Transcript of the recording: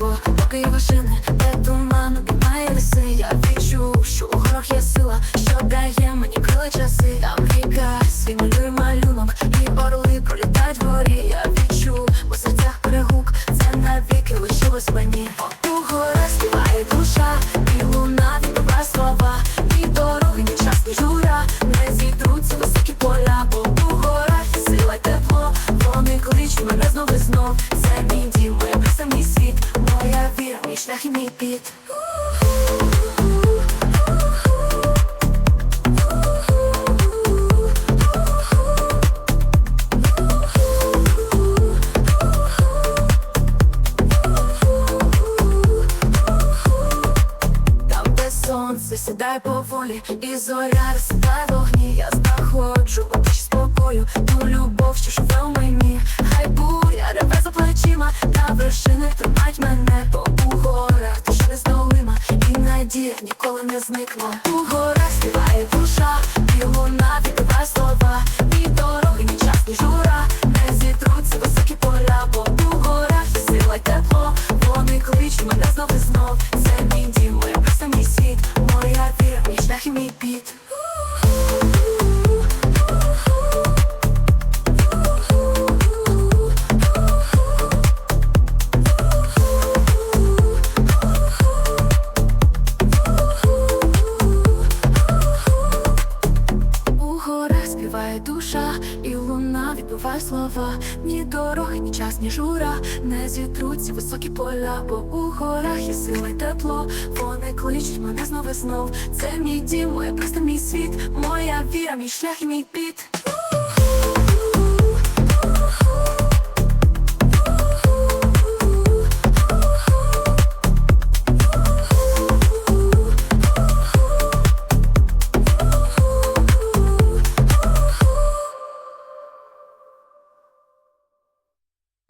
небо, поки вершини, де туман обіймає ліси. Я відчув, що у горах є сила, що дає мені крили часи. Там ріка, свій малює малюнок, і орли пролітають вгорі. Я відчув, у серцях перегук, це навіки лишилось мені. От у гора співає душа, і луна відбуває слова, і дороги, ні час, жура, не зійдуться високі поля, бо у горах сила тепло, вони кличуть мене знову, знов. Це мій дім, моя після світ моя віра, мій шлях і мій піт. Сонце сідає поволі, і зоря розсипає вогні. Я знаходжу тиші спокою, ту любов, що живе у мені. Хай буря реве за плечима, та вершини тримать ніколи не зникла. У горах співає душа, і луна відбиває слова. Ні дороги, ні час, ні жура, не зітруться високі поля, бо у горах сила й тепло. Вони кличуть мене знов і знов. Це мій дім, моя пісня, мій світ, моя віра, мій шлях і мій піт. Співає душа, і луна відбиває слова. Ні дороги, ні час, ні жура, не зітруться високі поля, бо у горах є сила й тепло. Вони кличуть мене знов і знов. Це мій дім, моя просто мій світ, моя віра, мій шлях і мій піт.